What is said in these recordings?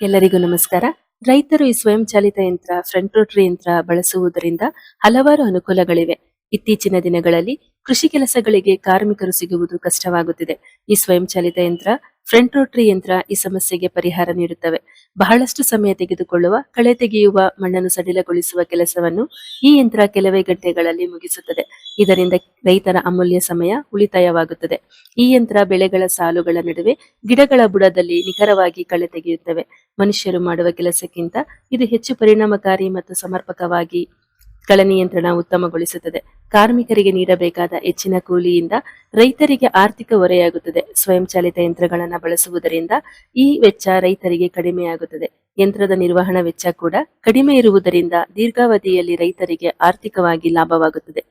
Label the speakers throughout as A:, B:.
A: ಎಲ್ಲರಿಗೂ ನಮಸ್ಕಾರ. ರೈತರು ಈ ಸ್ವಯಂ ಚಾಲಿತ ಯಂತ್ರ ಫ್ರಂಟ್ ರೋಟರಿ ಯಂತ್ರ ಬಳಸುವುದರಿಂದ ಹಲವಾರು ಅನುಕೂಲಗಳಿವೆ. ಇತ್ತೀಚಿನ ದಿನಗಳಲ್ಲಿ ಕೃಷಿ ಕೆಲಸಗಳಿಗೆ ಕಾರ್ಮಿಕರು ಸಿಗುವುದು ಕಷ್ಟವಾಗುತ್ತಿದೆ. ಈ ಸ್ವಯಂ ಚಾಲಿತ ಯಂತ್ರ ಫ್ರಂಟ್ ರೋಟರಿ ಯಂತ್ರ ಈ ಸಮಸ್ಯೆಗೆ ಪರಿಹಾರ ನೀಡುತ್ತವೆ. ಬಹಳಷ್ಟು ಸಮಯ ತೆಗೆದುಕೊಳ್ಳುವ, ಕಳೆ ತೆಗೆಯುವ, ಮಣ್ಣನ್ನು ಸಡಿಲಗೊಳಿಸುವ ಕೆಲಸವನ್ನು ಈ ಯಂತ್ರ ಕೆಲವೇ ಗಂಟೆಗಳಲ್ಲಿ ಮುಗಿಸುತ್ತದೆ. ಇದರಿಂದ ರೈತರ ಅಮೂಲ್ಯ ಸಮಯ ಉಳಿತಾಯವಾಗುತ್ತದೆ. ಈ ಯಂತ್ರ ಬೆಳೆಗಳ ಸಾಲುಗಳ ನಡುವೆ ಗಿಡಗಳ ಬುಡದಲ್ಲಿ ನಿಖರವಾಗಿ ಕಳೆ ತೆಗೆಯುತ್ತವೆ. ಮನುಷ್ಯರು ಮಾಡುವ ಕೆಲಸಕ್ಕಿಂತ ಇದು ಹೆಚ್ಚು ಪರಿಣಾಮಕಾರಿ ಮತ್ತು ಸಮರ್ಪಕವಾಗಿ ಕಳೆ ನಿಯಂತ್ರಣ ಉತ್ತಮಗೊಳಿಸುತ್ತದೆ. ಕಾರ್ಮಿಕರಿಗೆ ನೀಡಬೇಕಾದ ಹೆಚ್ಚಿನ ಕೂಲಿಯಿಂದ ರೈತರಿಗೆ ಆರ್ಥಿಕ ಹೊರೆಯಾಗುತ್ತದೆ. ಸ್ವಯಂ ಚಾಲಿತ ಯಂತ್ರಗಳನ್ನು ಬಳಸುವುದರಿಂದ ಈ ವೆಚ್ಚ ರೈತರಿಗೆ ಕಡಿಮೆಯಾಗುತ್ತದೆ. ಯಂತ್ರದ ನಿರ್ವಹಣಾ ವೆಚ್ಚ ಕೂಡ ಕಡಿಮೆ ಇರುವುದರಿಂದ ದೀರ್ಘಾವಧಿಯಲ್ಲಿ ರೈತರಿಗೆ ಆರ್ಥಿಕವಾಗಿ ಲಾಭವಾಗುತ್ತದೆ.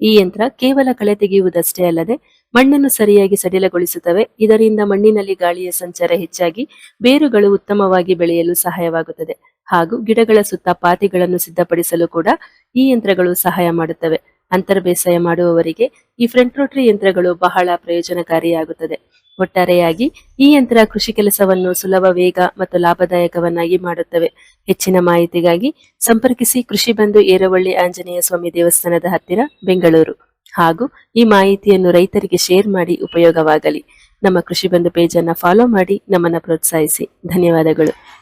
A: ಈ ಯಂತ್ರ ಕೇವಲ ಕಳೆ ತೆಗೆಯುವುದಷ್ಟೇ ಅಲ್ಲದೆ ಮಣ್ಣನ್ನು ಸರಿಯಾಗಿ ಸಡಿಲಗೊಳಿಸುತ್ತವೆ. ಇದರಿಂದ ಮಣ್ಣಿನಲ್ಲಿ ಗಾಳಿಯ ಸಂಚಾರ ಹೆಚ್ಚಾಗಿ ಬೇರುಗಳು ಉತ್ತಮವಾಗಿ ಬೆಳೆಯಲು ಸಹಾಯವಾಗುತ್ತದೆ. ಹಾಗೂ ಗಿಡಗಳ ಸುತ್ತ ಪಾತಿಗಳನ್ನು ಸಿದ್ಧಪಡಿಸಲು ಕೂಡ ಈ ಯಂತ್ರಗಳು ಸಹಾಯ ಮಾಡುತ್ತವೆ. ಅಂತರ್ ಬೇಸಾಯ ಮಾಡುವವರಿಗೆ ಈ ಫ್ರಂಟ್ ರೋಟರಿ ಯಂತ್ರಗಳು ಬಹಳ ಪ್ರಯೋಜನಕಾರಿಯಾಗುತ್ತದೆ. ಒಟ್ಟಾರೆಯಾಗಿ ಈ ಯಂತ್ರ ಕೃಷಿ ಕೆಲಸವನ್ನು ಸುಲಭ, ವೇಗ ಮತ್ತು ಲಾಭದಾಯಕವನ್ನಾಗಿ ಮಾಡುತ್ತವೆ. ಹೆಚ್ಚಿನ ಮಾಹಿತಿಗಾಗಿ ಸಂಪರ್ಕಿಸಿ ಕೃಷಿ ಬಂಧು ಏರವಳ್ಳಿ ಆಂಜನೇಯ ಸ್ವಾಮಿ ದೇವಸ್ಥಾನದ ಹತ್ತಿರ, ಬೆಂಗಳೂರು. ಹಾಗೂ ಈ ಮಾಹಿತಿಯನ್ನು ರೈತರಿಗೆ ಶೇರ್ ಮಾಡಿ ಉಪಯೋಗವಾಗಲಿ. ನಮ್ಮ ಕೃಷಿ ಬಂಧು ಪೇಜ್ ಅನ್ನ ಫಾಲೋ ಮಾಡಿ ನಮ್ಮನ್ನ ಪ್ರೋತ್ಸಾಹಿಸಿ. ಧನ್ಯವಾದಗಳು.